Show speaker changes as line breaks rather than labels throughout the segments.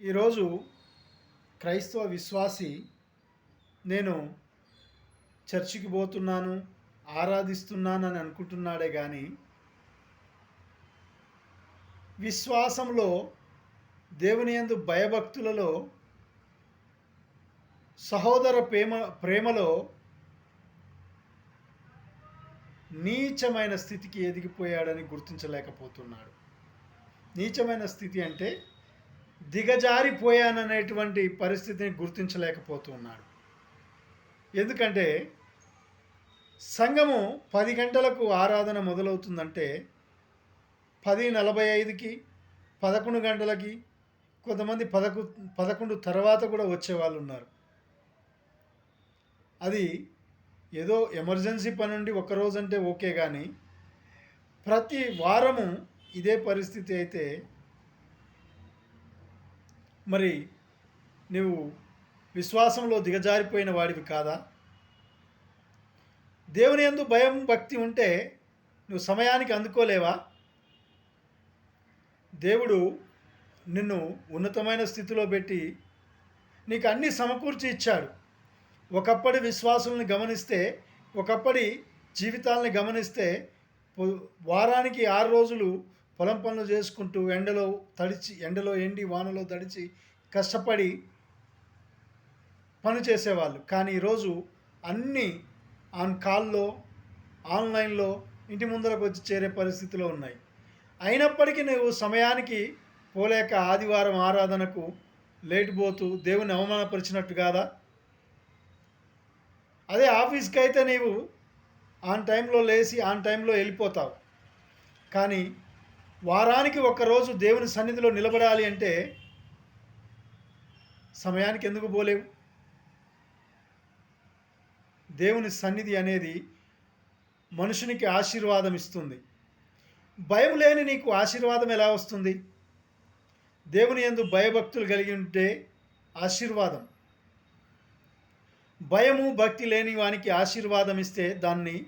ఈరోజు క్రైస్తవ విశ్వాసి నేను చర్చికి పోతున్నాను ఆరాధిస్తున్నాను అని అనుకుంటున్నాడే కానీ విశ్వాసంలో దేవుని యందు భయభక్తులలో సహోదర ప్రేమ ప్రేమలో నీచమైన స్థితికి ఎదిగిపోయాడని గుర్తించలేకపోతున్నాడు. నీచమైన స్థితి అంటే దిగజారిపోయాననేటువంటి పరిస్థితిని గుర్తించలేకపోతున్నాడు. ఎందుకంటే సంఘము పది గంటలకు ఆరాధన మొదలవుతుందంటే పది నలభై ఐదుకి పదకొండు గంటలకి కొంతమంది పదకొ పదకొండు తర్వాత కూడా వచ్చే వాళ్ళు ఉన్నారు అది ఏదో ఎమర్జెన్సీ పని నుండి ఒకరోజు అంటే ఓకే కానీ ప్రతి వారము ఇదే పరిస్థితి అయితే మరి నువ్వు విశ్వాసంలో దిగజారిపోయిన వాడివి కాదా? దేవుని ఎందు భయం భక్తి ఉంటే నువ్వు సమయానికి అందుకోలేవా? దేవుడు నిన్ను ఉన్నతమైన స్థితిలో పెట్టి నీకు అన్ని సమకూర్చి ఇచ్చాడు. ఒకప్పటి విశ్వాసుల్ని గమనిస్తే ఒకప్పటి జీవితాలని గమనిస్తే వారానికి ఆరు రోజులు పొలం పనులు చేసుకుంటూ ఎండలో తడిచి ఎండలో ఎండి వానలో తడిచి కష్టపడి పని చేసేవాళ్ళు. కానీ ఈరోజు అన్నీ ఆన్ కాల్లో ఆన్లైన్లో ఇంటి ముందరకు వచ్చి చేరే పరిస్థితిలో ఉన్నాయి. అయినప్పటికీ నువ్వు సమయానికి పోలేక ఆదివారం ఆరాధనకు లేట్ పోతూ దేవుని అవమానపరిచినట్టు కాదా? అదే ఆఫీస్కి అయితే నీవు ఆన్ టైంలో లేచి ఆన్ టైంలో వెళ్ళిపోతావు. కానీ వారానికి ఒక్కరోజు దేవుని సన్నిధిలో నిలబడాలి అంటే సమయానికి ఎందుకు పోలేవు? దేవుని సన్నిధి అనేది మనుషునికి ఆశీర్వాదం ఇస్తుంది. భయం లేని నీకు ఆశీర్వాదం ఎలా వస్తుంది? దేవుని ఎందు భయభక్తులు కలిగి ఉంటే ఆశీర్వాదం. భయము భక్తి లేని వానికి ఆశీర్వాదం ఇస్తే దాన్ని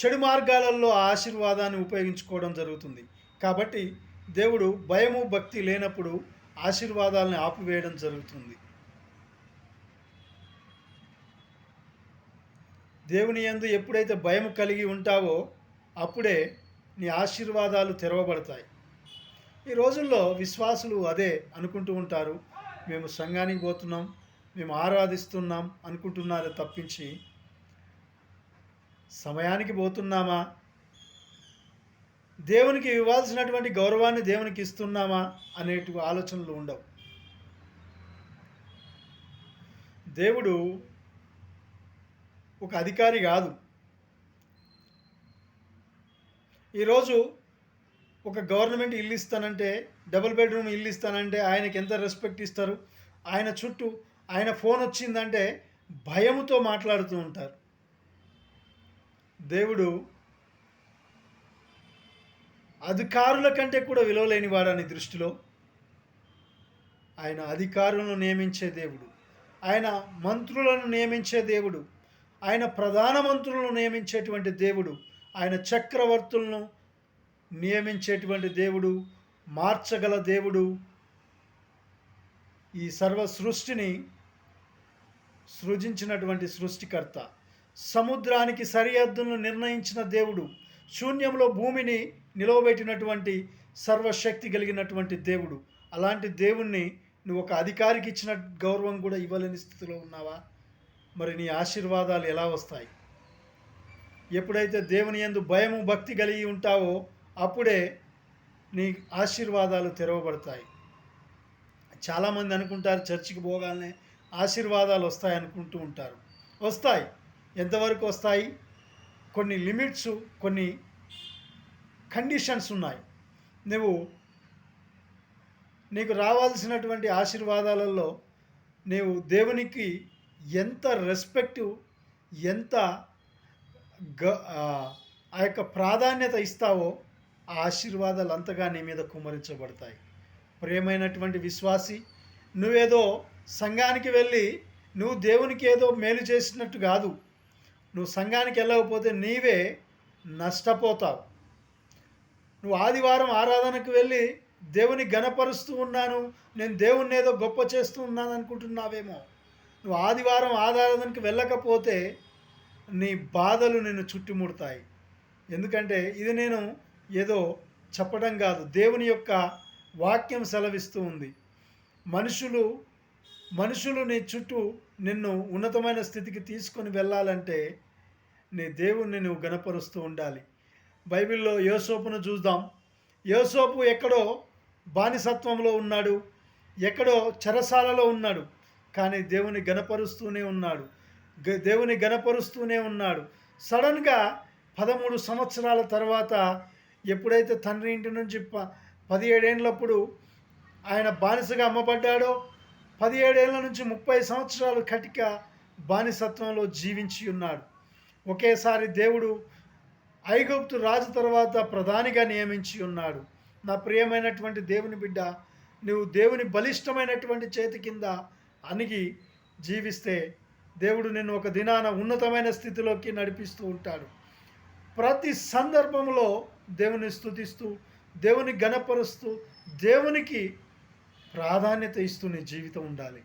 చెడు మార్గాలలో ఆశీర్వాదాన్ని ఉపయోగించుకోవడం జరుగుతుంది. కాబట్టి దేవుడు భయము భక్తి లేనప్పుడు ఆశీర్వాదాలను ఆపివేయడం జరుగుతుంది. దేవుని యందు ఎప్పుడైతే భయం కలిగి ఉంటావో అప్పుడే నీ ఆశీర్వాదాలు తెరవబడతాయి. ఈ రోజుల్లో విశ్వాసులు అదే అనుకుంటూ ఉంటారు. మేము సంఘానికి పోతున్నాం మేము ఆరాధిస్తున్నాం అనుకుంటున్నారే తప్పించి సమయానికి పోతున్నామా? దేవునికి ఇవ్వాల్సినటువంటి గౌరవాన్ని దేవునికి ఇస్తున్నామా? అనేటి ఆలోచనలు ఉండవు. దేవుడు ఒక అధికారి కాదు. ఈరోజు ఒక గవర్నమెంట్ ఇల్లు ఇస్తానంటే డబుల్ బెడ్రూమ్ ఇల్లు ఇస్తానంటే ఆయనకి ఎంత రెస్పెక్ట్ ఇస్తారు? ఆయన చుట్టూ ఆయన ఫోన్ వచ్చిందంటే భయముతో మాట్లాడుతూ ఉంటారు. దేవుడు అధికారుల కంటే కూడా విలువలేని వాడని దృష్టిలో ఆయన అధికారులను నియమించే దేవుడు. ఆయన మంత్రులను నియమించే దేవుడు. ఆయన ప్రధాన మంత్రులను నియమించేటువంటి దేవుడు. ఆయన చక్రవర్తులను నియమించేటువంటి దేవుడు. మార్చగల దేవుడు. ఈ సర్వ సృష్టిని సృజించినటువంటి సృష్టికర్త. సముద్రానికి సరిహద్దులను నిర్ణయించిన దేవుడు శూన్యంలో భూమిని నిలవబెట్టినటువంటి సర్వశక్తి కలిగినటువంటి దేవుడు. అలాంటి దేవుణ్ణి నువ్వు ఒక అధికారికి ఇచ్చిన గౌరవం కూడా ఇవ్వలేని స్థితిలో ఉన్నావా? మరి నీ ఆశీర్వాదాలు ఎలా వస్తాయి? ఎప్పుడైతే దేవుని ఎందు భయము భక్తి కలిగి ఉంటావో అప్పుడే నీ ఆశీర్వాదాలు తెరవబడతాయి. చాలామంది అనుకుంటారు చర్చికి పోగానే ఆశీర్వాదాలు వస్తాయి అనుకుంటూ ఉంటారు. వస్తాయి. ఎంతవరకు వస్తాయి? కొన్ని లిమిట్స్ కొన్ని కండిషన్స్ ఉన్నాయి. నువ్వు నీకు రావాల్సినటువంటి ఆశీర్వాదాలలో నీవు దేవునికి ఎంత రెస్పెక్ట్ ఎంత గ ఆ యొక్క ప్రాధాన్యత ఇస్తావో ఆ ఆశీర్వాదాలు అంతగా నీ మీద కుమరించబడతాయి. ప్రేమైనటువంటి విశ్వాసి నువ్వేదో సంఘానికి వెళ్ళి నువ్వు దేవునికి ఏదో మేలు చేసినట్టు కాదు. నువ్వు సంఘానికి వెళ్ళకపోతే నీవే నష్టపోతావు. నువ్వు ఆదివారం ఆరాధనకు వెళ్ళి దేవుని గణపరుస్తూ ఉన్నాను నేను దేవుణ్ణి ఏదో గొప్ప చేస్తూ ఉన్నాను అనుకుంటున్నావేమో. నువ్వు ఆదివారం ఆరాధనకు వెళ్ళకపోతే నీ బాధలు నిన్ను చుట్టుముడతాయి. ఎందుకంటే ఇది నేను ఏదో చెప్పడం కాదు. దేవుని యొక్క వాక్యం సెలవిస్తూ ఉంది. మనుషులు మనుషులు నీ చుట్టూ నిన్ను ఉన్నతమైన స్థితికి తీసుకొని వెళ్ళాలంటే నీ దేవుణ్ణి నువ్వు గణపరుస్తూ ఉండాలి. బైబిల్లో యోసోపును చూద్దాం. యోసోపు ఎక్కడో బానిసత్వంలో ఉన్నాడు ఎక్కడో చెరసాలలో ఉన్నాడు కానీ దేవుని గణపరుస్తూనే ఉన్నాడు దేవుని గణపరుస్తూనే ఉన్నాడు. సడన్గా పదమూడు సంవత్సరాల తర్వాత ఎప్పుడైతే తండ్రి ఇంటి నుంచి ప పదిహేడేళ్ళప్పుడు ఆయన బానిసగా అమ్మబడ్డాడో పదిహేడేళ్ళ నుంచి ముప్పై సంవత్సరాలు కటిక బానిసత్వంలో జీవించి ఉన్నాడు. ఒకేసారి దేవుడు ఐగుప్తు రాజు తర్వాత ప్రధానిగా నియమించి ఉన్నాడు. నా ప్రియమైనటువంటి దేవుని బిడ్డ నువ్వు దేవుని బలిష్టమైనటువంటి చేతి కింద అణిగి జీవిస్తే దేవుడు నిన్ను ఒక దినాన ఉన్నతమైన స్థితిలోకి నడిపిస్తూ ఉంటాడు. ప్రతి సందర్భంలో దేవుని స్థుతిస్తూ దేవుని గణపరుస్తూ దేవునికి ప్రాధాన్యత ఇస్తూ నీ జీవితం ఉండాలి.